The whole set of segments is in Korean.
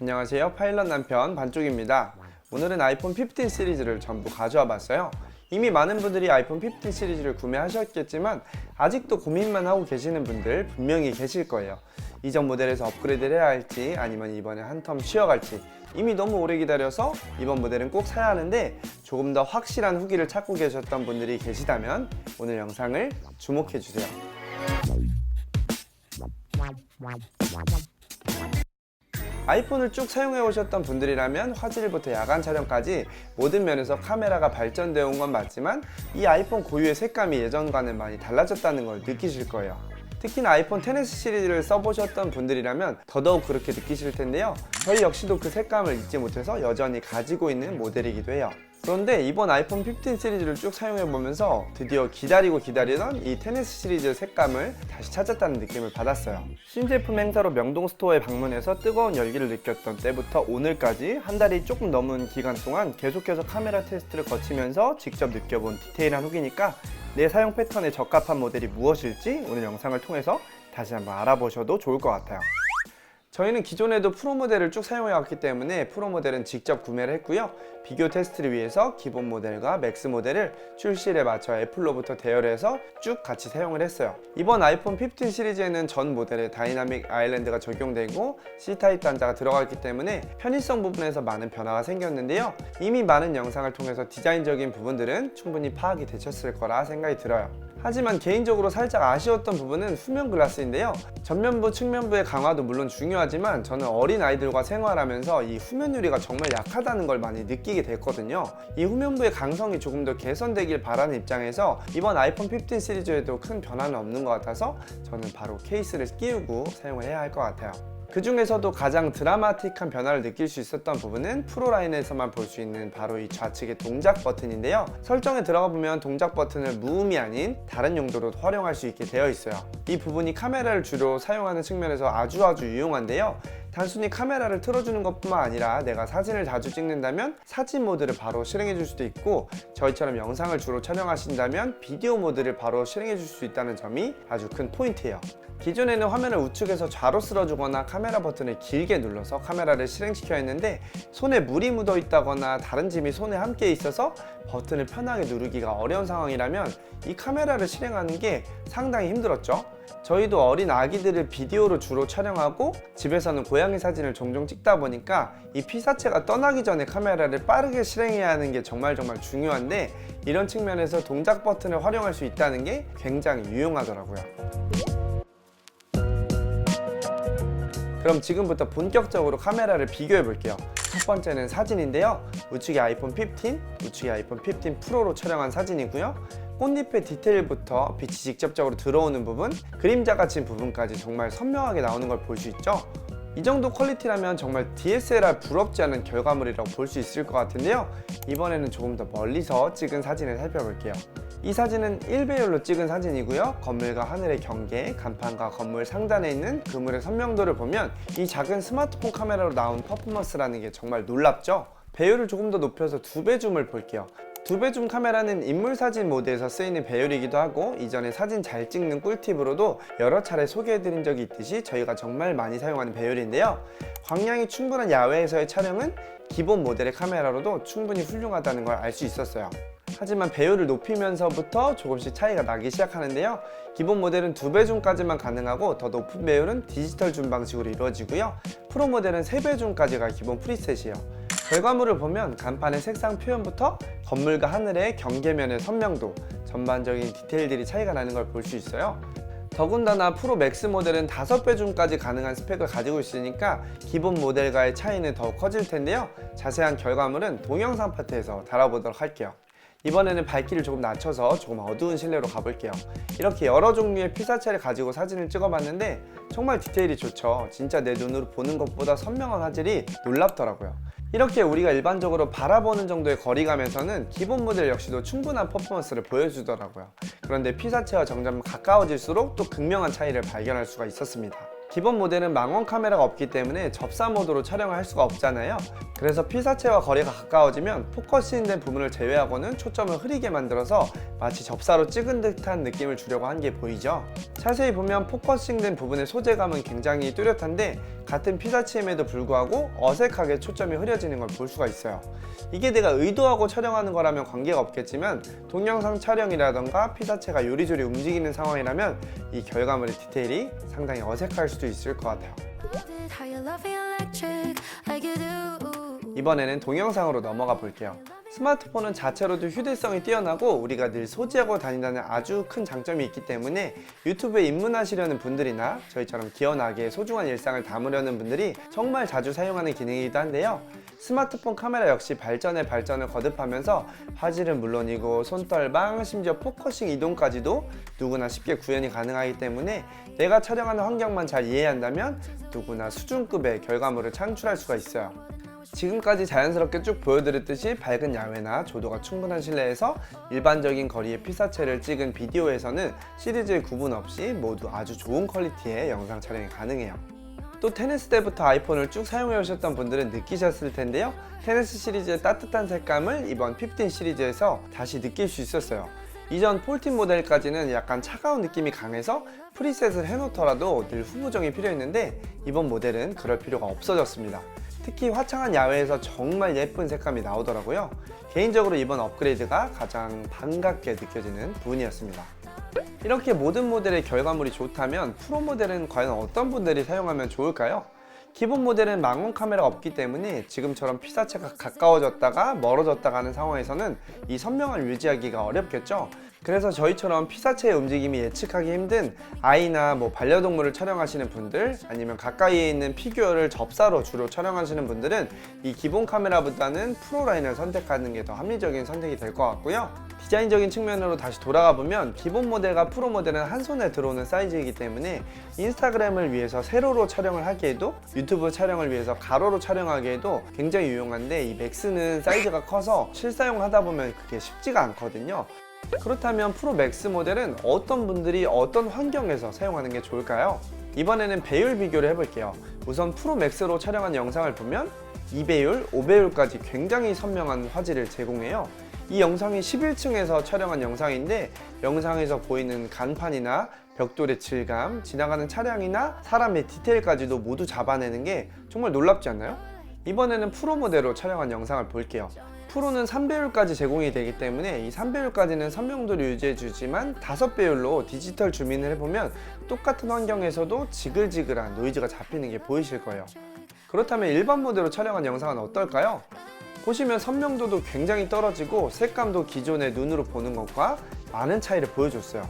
안녕하세요. 파일럿 남편 반쪽입니다. 오늘은 아이폰 15 시리즈를 전부 가져와 봤어요. 이미 많은 분들이 아이폰 15 시리즈를 구매하셨겠지만 아직도 고민만 하고 계시는 분들 분명히 계실 거예요. 이전 모델에서 업그레이드를 해야 할지 아니면 이번에 한 텀 쉬어갈지 이미 너무 오래 기다려서 이번 모델은 꼭 사야 하는데 조금 더 확실한 후기를 찾고 계셨던 분들이 계시다면 오늘 영상을 주목해 주세요. 아이폰을 쭉 사용해 오셨던 분들이라면 화질부터 야간 촬영까지 모든 면에서 카메라가 발전되어 온 건 맞지만 이 아이폰 고유의 색감이 예전과는 많이 달라졌다는 걸 느끼실 거예요. 특히나 아이폰 XS 시리즈를 써보셨던 분들이라면 더더욱 그렇게 느끼실 텐데요. 저희 역시도 그 색감을 잊지 못해서 여전히 가지고 있는 모델이기도 해요. 그런데 이번 아이폰 15 시리즈를 쭉 사용해 보면서 드디어 기다리고 기다리던 이 테니스 시리즈 색감을 다시 찾았다는 느낌을 받았어요. 신제품 행사로 명동 스토어에 방문해서 뜨거운 열기를 느꼈던 때부터 오늘까지 한 달이 조금 넘은 기간 동안 계속해서 카메라 테스트를 거치면서 직접 느껴본 디테일한 후기니까 내 사용 패턴에 적합한 모델이 무엇일지 오늘 영상을 통해서 다시 한번 알아보셔도 좋을 것 같아요. 저희는 기존에도 프로 모델을 쭉 사용해 왔기 때문에 프로 모델은 직접 구매를 했고요. 비교 테스트를 위해서 기본 모델과 맥스 모델을 출시일에 맞춰 애플로부터 대여해서 쭉 같이 사용을 했어요. 이번 아이폰 15 시리즈에는 전 모델에 다이나믹 아일랜드가 적용되고 C타입 단자가 들어갔기 때문에 편의성 부분에서 많은 변화가 생겼는데요. 이미 많은 영상을 통해서 디자인적인 부분들은 충분히 파악이 되셨을 거라 생각이 들어요. 하지만 개인적으로 살짝 아쉬웠던 부분은 후면 글라스인데요. 전면부, 측면부의 강화도 물론 중요하지만 저는 어린 아이들과 생활하면서 이 후면 유리가 정말 약하다는 걸 많이 느끼게 됐거든요. 이 후면부의 강성이 조금 더 개선되길 바라는 입장에서 이번 아이폰 15 시리즈에도 큰 변화는 없는 것 같아서 저는 바로 케이스를 끼우고 사용을 해야 할 것 같아요. 그 중에서도 가장 드라마틱한 변화를 느낄 수 있었던 부분은 프로라인에서만 볼 수 있는 바로 이 좌측의 동작 버튼인데요. 설정에 들어가 보면 동작 버튼을 무음이 아닌 다른 용도로 활용할 수 있게 되어 있어요. 이 부분이 카메라를 주로 사용하는 측면에서 아주 아주 유용한데요. 단순히 카메라를 틀어주는 것뿐만 아니라 내가 사진을 자주 찍는다면 사진 모드를 바로 실행해 줄 수도 있고 저희처럼 영상을 주로 촬영하신다면 비디오 모드를 바로 실행해 줄 수 있다는 점이 아주 큰 포인트예요. 기존에는 화면을 우측에서 좌로 쓸어주거나 카메라 버튼을 길게 눌러서 카메라를 실행시켜야 했는데 손에 물이 묻어 있다거나 다른 짐이 손에 함께 있어서 버튼을 편하게 누르기가 어려운 상황이라면 이 카메라를 실행하는 게 상당히 힘들었죠. 저희도 어린 아기들을 비디오로 주로 촬영하고 집에서는 고양이 사진을 종종 찍다 보니까 이 피사체가 떠나기 전에 카메라를 빠르게 실행해야 하는 게 정말 정말 중요한데 이런 측면에서 동작 버튼을 활용할 수 있다는 게 굉장히 유용하더라고요. 그럼 지금부터 본격적으로 카메라를 비교해 볼게요. 첫 번째는 사진인데요. 우측에 아이폰 15, 우측에 아이폰 15 프로로 촬영한 사진이고요. 꽃잎의 디테일부터 빛이 직접적으로 들어오는 부분, 그림자가 진 부분까지 정말 선명하게 나오는 걸 볼 수 있죠. 이 정도 퀄리티라면 정말 DSLR 부럽지 않은 결과물이라고 볼 수 있을 것 같은데요. 이번에는 조금 더 멀리서 찍은 사진을 살펴볼게요. 이 사진은 1배율로 찍은 사진이고요. 건물과 하늘의 경계, 간판과 건물 상단에 있는 그물의 선명도를 보면 이 작은 스마트폰 카메라로 나온 퍼포먼스라는 게 정말 놀랍죠? 배율을 조금 더 높여서 두 배 줌을 볼게요. 두배줌 카메라는 인물 사진 모드에서 쓰이는 배율이기도 하고 이전에 사진 잘 찍는 꿀팁으로도 여러 차례 소개해드린 적이 있듯이 저희가 정말 많이 사용하는 배율인데요. 광량이 충분한 야외에서의 촬영은 기본 모델의 카메라로도 충분히 훌륭하다는 걸 알 수 있었어요. 하지만 배율을 높이면서부터 조금씩 차이가 나기 시작하는데요. 기본 모델은 두 배 줌까지만 가능하고 더 높은 배율은 디지털 줌 방식으로 이루어지고요. 프로 모델은 세 배 줌까지가 기본 프리셋이에요. 결과물을 보면 간판의 색상 표현부터 건물과 하늘의 경계면의 선명도, 전반적인 디테일들이 차이가 나는 걸 볼 수 있어요. 더군다나 프로 맥스 모델은 5배 줌까지 가능한 스펙을 가지고 있으니까 기본 모델과의 차이는 더욱 커질 텐데요. 자세한 결과물은 동영상 파트에서 다뤄보도록 할게요. 이번에는 밝기를 조금 낮춰서 조금 어두운 실내로 가볼게요. 이렇게 여러 종류의 피사체를 가지고 사진을 찍어봤는데 정말 디테일이 좋죠. 진짜 내 눈으로 보는 것보다 선명한 화질이 놀랍더라고요. 이렇게 우리가 일반적으로 바라보는 정도의 거리감에서는 기본 모델 역시도 충분한 퍼포먼스를 보여주더라고요. 그런데 피사체와 점점 가까워질수록 또 극명한 차이를 발견할 수가 있었습니다. 기본 모델은 망원 카메라가 없기 때문에 접사 모드로 촬영을 할 수가 없잖아요. 그래서 피사체와 거리가 가까워지면 포커싱된 부분을 제외하고는 초점을 흐리게 만들어서 마치 접사로 찍은 듯한 느낌을 주려고 한 게 보이죠? 자세히 보면 포커싱된 부분의 소재감은 굉장히 뚜렷한데 같은 피사체임에도 불구하고 어색하게 초점이 흐려지는 걸 볼 수가 있어요. 이게 내가 의도하고 촬영하는 거라면 관계가 없겠지만 동영상 촬영이라던가 피사체가 요리조리 움직이는 상황이라면 이 결과물의 디테일이 상당히 어색할 수도 있을 것 같아요. 이번에는 동영상으로 넘어가 볼게요. 스마트폰은 자체로도 휴대성이 뛰어나고 우리가 늘 소지하고 다닌다는 아주 큰 장점이 있기 때문에 유튜브에 입문하시려는 분들이나 저희처럼 기어나게 소중한 일상을 담으려는 분들이 정말 자주 사용하는 기능이기도 한데요. 스마트폰 카메라 역시 발전에 발전을 거듭하면서 화질은 물론이고 손떨방, 심지어 포커싱 이동까지도 누구나 쉽게 구현이 가능하기 때문에 내가 촬영하는 환경만 잘 이해한다면 누구나 수준급의 결과물을 창출할 수가 있어요. 지금까지 자연스럽게 쭉 보여드렸듯이 밝은 야외나 조도가 충분한 실내에서 일반적인 거리의 피사체를 찍은 비디오에서는 시리즈의 구분 없이 모두 아주 좋은 퀄리티의 영상 촬영이 가능해요. 또 테니스 때부터 아이폰을 쭉 사용해 오셨던 분들은 느끼셨을 텐데요. 테니스 시리즈의 따뜻한 색감을 이번 15 시리즈에서 다시 느낄 수 있었어요. 이전 14 모델까지는 약간 차가운 느낌이 강해서 프리셋을 해놓더라도 늘 후보정이 필요했는데 이번 모델은 그럴 필요가 없어졌습니다. 특히 화창한 야외에서 정말 예쁜 색감이 나오더라고요. 개인적으로 이번 업그레이드가 가장 반갑게 느껴지는 부분이었습니다. 이렇게 모든 모델의 결과물이 좋다면 프로 모델은 과연 어떤 분들이 사용하면 좋을까요? 기본 모델은 망원 카메라가 없기 때문에 지금처럼 피사체가 가까워졌다가 멀어졌다가 하는 상황에서는 이 선명함을 유지하기가 어렵겠죠. 그래서 저희처럼 피사체의 움직임이 예측하기 힘든 아이나 뭐 반려동물을 촬영하시는 분들 아니면 가까이에 있는 피규어를 접사로 주로 촬영하시는 분들은 이 기본 카메라보다는 프로 라인을 선택하는 게 더 합리적인 선택이 될 것 같고요. 디자인적인 측면으로 다시 돌아가 보면 기본 모델과 프로 모델은 한 손에 들어오는 사이즈이기 때문에 인스타그램을 위해서 세로로 촬영을 하기에도 유튜브 촬영을 위해서 가로로 촬영하기에도 굉장히 유용한데 이 맥스는 사이즈가 커서 실사용 하다 보면 그게 쉽지가 않거든요. 그렇다면 프로 맥스 모델은 어떤 분들이 어떤 환경에서 사용하는 게 좋을까요? 이번에는 배율 비교를 해볼게요. 우선 프로 맥스로 촬영한 영상을 보면 2배율, 5배율까지 굉장히 선명한 화질을 제공해요. 이 영상이 11층에서 촬영한 영상인데 영상에서 보이는 간판이나 벽돌의 질감, 지나가는 차량이나 사람의 디테일까지도 모두 잡아내는 게 정말 놀랍지 않나요? 이번에는 프로 모델로 촬영한 영상을 볼게요. 프로는 3배율까지 제공이 되기 때문에 이 3배율까지는 선명도를 유지해 주지만 5배율로 디지털 주민을 해보면 똑같은 환경에서도 지글지글한 노이즈가 잡히는 게 보이실 거예요. 그렇다면 일반 모드로 촬영한 영상은 어떨까요? 보시면 선명도도 굉장히 떨어지고 색감도 기존의 눈으로 보는 것과 많은 차이를 보여줬어요.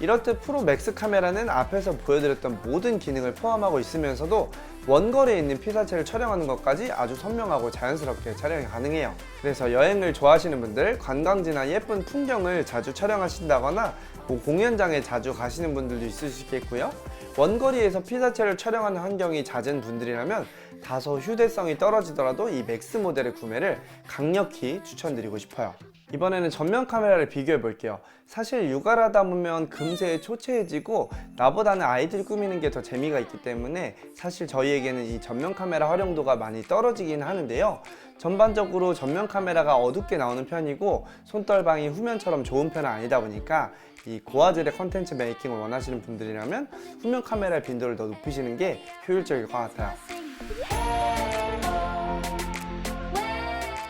이렇듯 프로 맥스 카메라는 앞에서 보여드렸던 모든 기능을 포함하고 있으면서도 원거리에 있는 피사체를 촬영하는 것까지 아주 선명하고 자연스럽게 촬영이 가능해요. 그래서 여행을 좋아하시는 분들, 관광지나 예쁜 풍경을 자주 촬영하신다거나 뭐 공연장에 자주 가시는 분들도 있으시겠고요. 원거리에서 피사체를 촬영하는 환경이 잦은 분들이라면 다소 휴대성이 떨어지더라도 이 맥스 모델의 구매를 강력히 추천드리고 싶어요. 이번에는 전면 카메라를 비교해 볼게요. 사실 육아를 하다 보면 금세 초췌해지고 나보다는 아이들 꾸미는 게 더 재미가 있기 때문에 사실 저희에게는 이 전면 카메라 활용도가 많이 떨어지긴 하는데요. 전반적으로 전면 카메라가 어둡게 나오는 편이고 손떨방이 후면처럼 좋은 편은 아니다 보니까 이 고화질의 컨텐츠 메이킹을 원하시는 분들이라면 후면 카메라의 빈도를 더 높이시는 게 효율적일 것 같아요.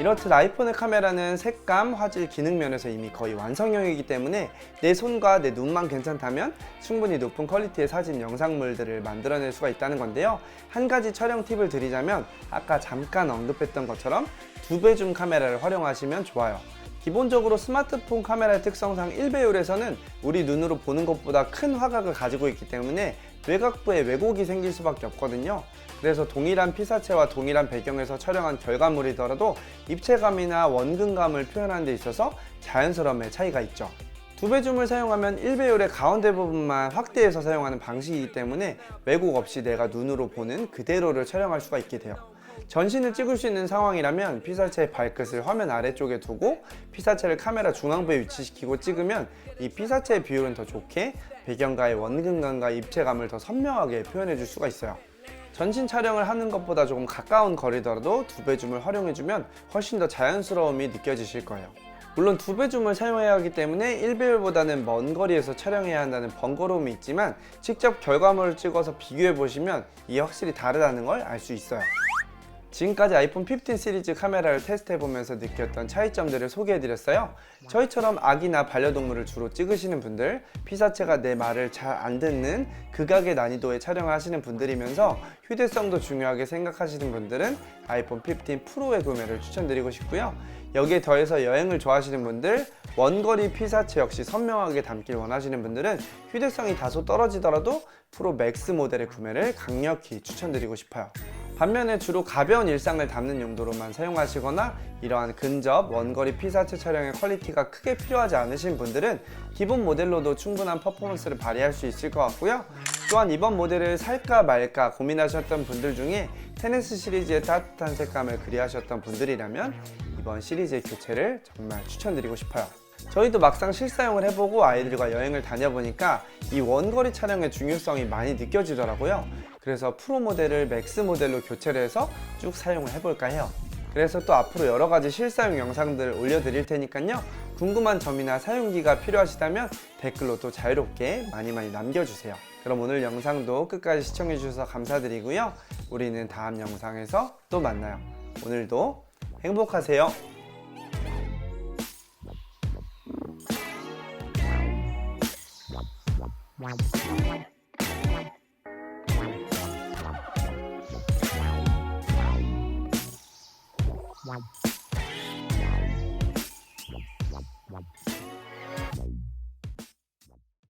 이렇듯 아이폰의 카메라는 색감, 화질, 기능 면에서 이미 거의 완성형이기 때문에 내 손과 내 눈만 괜찮다면 충분히 높은 퀄리티의 사진, 영상물들을 만들어낼 수가 있다는 건데요. 한 가지 촬영 팁을 드리자면 아까 잠깐 언급했던 것처럼 두 배 줌 카메라를 활용하시면 좋아요. 기본적으로 스마트폰 카메라의 특성상 1배율에서는 우리 눈으로 보는 것보다 큰 화각을 가지고 있기 때문에 외곽부에 왜곡이 생길 수밖에 없거든요. 그래서 동일한 피사체와 동일한 배경에서 촬영한 결과물이더라도 입체감이나 원근감을 표현하는 데 있어서 자연스러움의 차이가 있죠. 두배 줌을 사용하면 1배율의 가운데 부분만 확대해서 사용하는 방식이기 때문에 왜곡 없이 내가 눈으로 보는 그대로를 촬영할 수가 있게 돼요. 전신을 찍을 수 있는 상황이라면 피사체의 발끝을 화면 아래쪽에 두고 피사체를 카메라 중앙부에 위치시키고 찍으면 이 피사체의 비율은 더 좋게 배경과의 원근감과 입체감을 더 선명하게 표현해 줄 수가 있어요. 전신 촬영을 하는 것보다 조금 가까운 거리더라도 두배 줌을 활용해주면 훨씬 더 자연스러움이 느껴지실 거예요. 물론 두 배 줌을 사용해야 하기 때문에 1배율보다는 먼 거리에서 촬영해야 한다는 번거로움이 있지만 직접 결과물을 찍어서 비교해 보시면 이게 확실히 다르다는 걸 알 수 있어요. 지금까지 아이폰 15 시리즈 카메라를 테스트해 보면서 느꼈던 차이점들을 소개해 드렸어요. 저희처럼 아기나 반려동물을 주로 찍으시는 분들, 피사체가 내 말을 잘 안 듣는 극악의 난이도의 촬영을 하시는 분들이면서 휴대성도 중요하게 생각하시는 분들은 아이폰 15 프로의 구매를 추천드리고 싶고요. 여기에 더해서 여행을 좋아하시는 분들, 원거리 피사체 역시 선명하게 담길 원하시는 분들은 휴대성이 다소 떨어지더라도 프로 맥스 모델의 구매를 강력히 추천드리고 싶어요. 반면에 주로 가벼운 일상을 담는 용도로만 사용하시거나 이러한 근접, 원거리 피사체 촬영의 퀄리티가 크게 필요하지 않으신 분들은 기본 모델로도 충분한 퍼포먼스를 발휘할 수 있을 것 같고요. 또한 이번 모델을 살까 말까 고민하셨던 분들 중에 테네스 시리즈의 따뜻한 색감을 그리하셨던 분들이라면 이번 시리즈의 교체를 정말 추천드리고 싶어요. 저희도 막상 실사용을 해보고 아이들과 여행을 다녀보니까 이 원거리 촬영의 중요성이 많이 느껴지더라고요. 그래서 프로 모델을 맥스 모델로 교체를 해서 쭉 사용을 해볼까 해요. 그래서 또 앞으로 여러 가지 실사용 영상들을 올려드릴 테니까요. 궁금한 점이나 사용기가 필요하시다면 댓글로 또 자유롭게 많이 많이 남겨주세요. 그럼 오늘 영상도 끝까지 시청해주셔서 감사드리고요. 우리는 다음 영상에서 또 만나요. 오늘도 행복하세요. Wow.